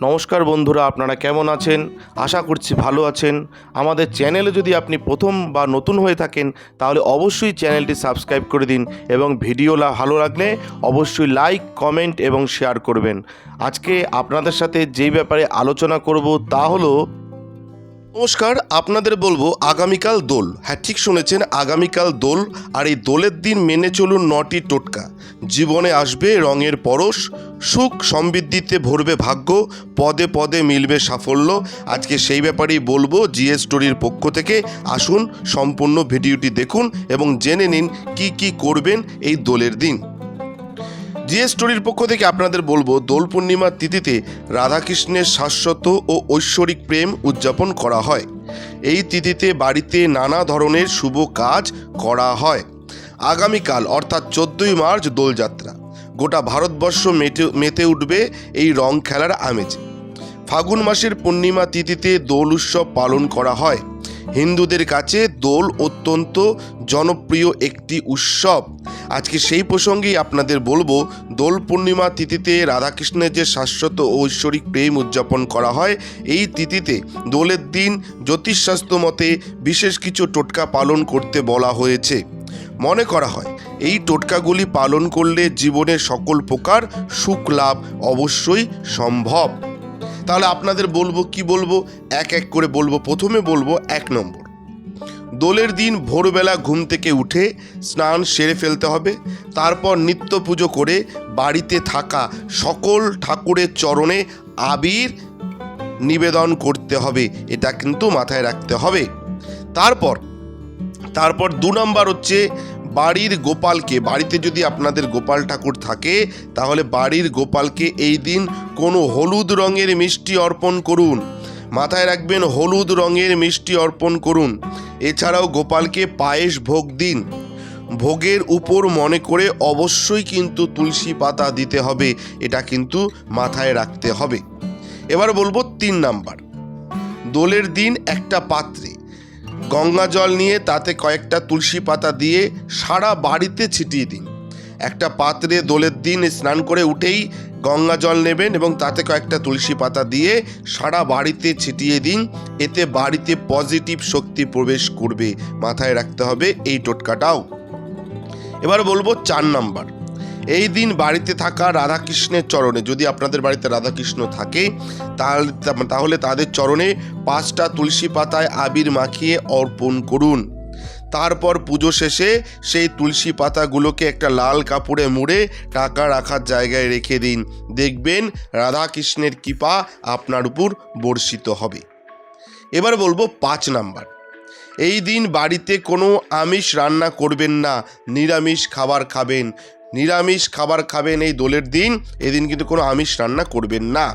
নমস্কার বন্ধুরা, আপনারা কেমন আছেন? আশা করছি ভালো আছেন। আমাদের চ্যানেলে যদি আপনি প্রথম বা নতুন হয়ে থাকেন, তাহলে অবশ্যই চ্যানেলটি সাবস্ক্রাইব করে দিন এবং ভিডিও ভালো লাগলে অবশ্যই লাইক, কমেন্ট এবং শেয়ার করবেন। আজকে আপনাদের সাথে যেই ব্যাপারে আলোচনা করব তা হলো, নমস্কার, আপনাদের বলব আগামীকাল দোল। হ্যাঁ ঠিক শুনেছেন, আগামীকাল দোল, আর এই দোলের দিন মেনে চলুন নটি টোটকা। জীবনে আসবে রঙের পরশ, সুখ সমৃদ্ধিতে ভরবে ভাগ্য, পদে পদে মিলবে সাফল্য। আজকে সেই ব্যাপারেই বলব, জিএস স্টোরির পক্ষ থেকে আসুন, সম্পূর্ণ ভিডিওটি দেখুন এবং জেনে নিন কি কি করবেন এই দোলের দিন। জিএস স্টোরির পক্ষ থেকে আপনাদের বলব, দোল পূর্ণিমার তিথিতে রাধাকৃষ্ণের শাশ্বত ও ঐশ্বরিক প্রেম উদযাপন করা হয়। এই তিথিতে বাড়িতে নানা ধরনের শুভ কাজ করা হয়। আগামীকাল, অর্থাৎ চোদ্দোই মার্চ, দোলযাত্রা। গোটা ভারতবর্ষ মেতে মেতে উঠবে এই রং খেলার আমেজে। ফাগুন মাসের পূর্ণিমা তিথিতে দোল উৎসব পালন করা হয়। হিন্দুদের কাছে দোল অত্যন্ত জনপ্রিয় একটি উৎসব। আজকে সেই প্রসঙ্গেই আপনাদের বলব, দোল পূর্ণিমা তিথিতে রাধাকৃষ্ণের যে শাশ্বত ও ঐশ্বরিক প্রেম উদযাপন করা হয়, এই তিথিতে দোলের দিন জ্যোতিষশাস্ত্র মতে বিশেষ কিছু টোটকা পালন করতে বলা হয়েছে। মনে করা হয়। এই টোটকাগুলি পালন করলে জীবনের সকল প্রকার সুখ লাভ অবশ্যই সম্ভব। তাহলে আপনাদের বলব, কি বলব? এক এক করে বলব। প্রথমে বলব এক নম্বর। দোলের দিন ভোরবেলা ঘুম থেকে উঠে স্নান সেরে ফেলতে হবে। তারপর নিত্য পুজো করে বাড়িতে থাকা সকল ঠাকুরের চরণে আবির নিবেদন করতে হবে। এটা কিন্তু মাথায় রাখতে হবে। তারপর তারপর দু নম্বর হচ্ছে বাড়ির গোপালকে, বাড়িতে যদি আপনাদের গোপাল ঠাকুর থাকে, তাহলে বাড়ির গোপালকে এই দিন কোনো হলুদ রঙের মিষ্টি অর্পণ করুন। মাথায় রাখবেন হলুদ রঙের মিষ্টি অর্পণ করুন। এছাড়াও গোপালকে পায়েস ভোগ দিন। ভোগের উপর মনে করে অবশ্যই কিন্তু তুলসী পাতা দিতে হবে, এটা কিন্তু মাথায় রাখতে হবে। এবার বলব তিন নাম্বার। দোলের দিন একটা পাত্রে গঙ্গা জল নিয়ে তাতে কয়েকটা তুলসী পাতা দিয়ে সারা বাড়িতে ছিটিয়ে দিন। একটা পাত্রে দোলের দিন স্নান করে উঠেই গঙ্গা জল নেবেন এবং তাতে কয়েকটা তুলসী পাতা দিয়ে সারা বাড়িতে ছিটিয়ে দিন। এতে বাড়িতে পজিটিভ শক্তি প্রবেশ করবে। মাথায় রাখতে হবে এই টোটকাটাও। এবার বলব চার নাম্বার। এই দিন বাড়িতে থাকা রাধাকৃষ্ণের চরণে, যদি আপনাদের বাড়িতে রাধাকৃষ্ণ থাকে, তাহলে তাহলে তাদের চরণে পাঁচটা তুলসী পাতায় আবির মাখিয়ে অর্পণ করুন। তারপর পুজো শেষে সেই তুলসী পাতাগুলোকে একটা লাল কাপড়ে মুড়ে টাকা রাখার জায়গায় রেখে দিন। দেখবেন রাধাকৃষ্ণের কৃপা আপনার উপর বর্ষিত হবে। এবার বলব পাঁচ নাম্বার। এই দিন বাড়িতে কোনো আমিষ রান্না করবেন না, নিরামিষ খাবার খাবেন। নিরামিষ খাবার খাবেন এই দোলের দিন, এদিন কিন্তু কোনো আমিষ রান্না করবেন না।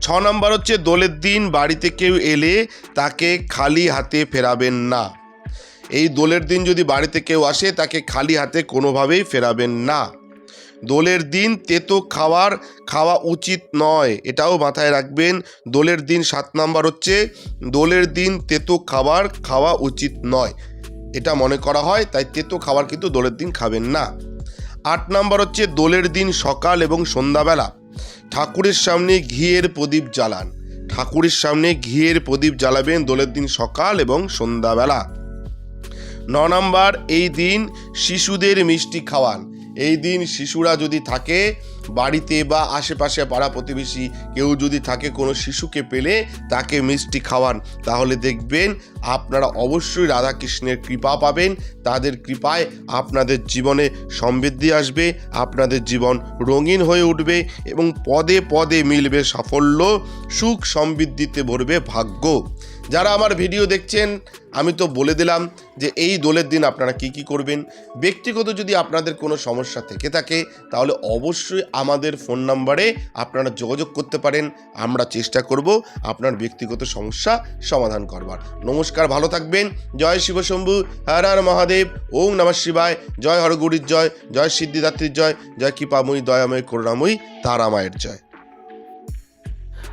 ছ নম্বর হচ্ছে, দোলের দিন বাড়িতে কেউ এলে তাকে খালি হাতে ফেরাবেন না। এই দোলের দিন যদি বাড়িতে কেউ আসে, তাকে খালি হাতে কোনোভাবেই ফেরাবেন না। দোলের দিন তেতো খাবার খাওয়া উচিত নয়, এটাও মাথায় রাখবেন। দোলের দিন সাত নাম্বার হচ্ছে, দোলের দিন তেতো খাবার খাওয়া উচিত নয়। এটা মনে করা হয়, তাই তেতো খাবার কিন্তু দোলের দিন খাবেন না। আট নাম্বার হচ্ছে দোলের দিন সকাল এবং সন্ধ্যাবেলা। ঠাকুরের সামনে ঘিয়ের প্রদীপ জ্বালান। ঠাকুরের সামনে ঘিয়ের প্রদীপ জ্বালাবেন দোলের দিন সকাল এবং সন্ধ্যাবেলা। ন নাম্বার, এই দিন শিশুদের মিষ্টি খাওয়ান। এই দিন শিশুরা যদি থাকে বাড়িতে বা আশেপাশে পাড়া প্রতিবেশী কেউ যদি থাকে, কোনো শিশুকে পেলে তাকে মিষ্টি খাওয়ান। তাহলে দেখবেন আপনারা অবশ্যই রাধাকৃষ্ণের কৃপা পাবেন। তাদের কৃপায় আপনাদের জীবনে সমৃদ্ধি আসবে, আপনাদের জীবন রঙিন হয়ে উঠবে এবং পদে পদে মিলবে সাফল্য, সুখ সমৃদ্ধিতে ভরবে ভাগ্য। যারা আমার ভিডিও দেখছেন, আমি তো বলে দিলাম যে এই দোলের দিন আপনারা কি কি করবেন। ব্যক্তিগত যদি আপনাদের কোনো সমস্যা থেকে থাকে, তাহলে অবশ্যই আমাদের ফোন নাম্বারে আপনারা যোগাযোগ করতে পারেন। আমরা চেষ্টা করব আপনার ব্যক্তিগত সমস্যা সমাধান করবার। নমস্কার, ভালো থাকবেন। জয় শিবশম্ভু, হর হর মহাদেব ওম নমঃ শিবায়। জয় হরগুড়ির জয় জয় সিদ্ধিদাত্রীর জয় জয় কৃপাময়ী, দয়াময়, করুণাময়ী, তারামায়ের জয়।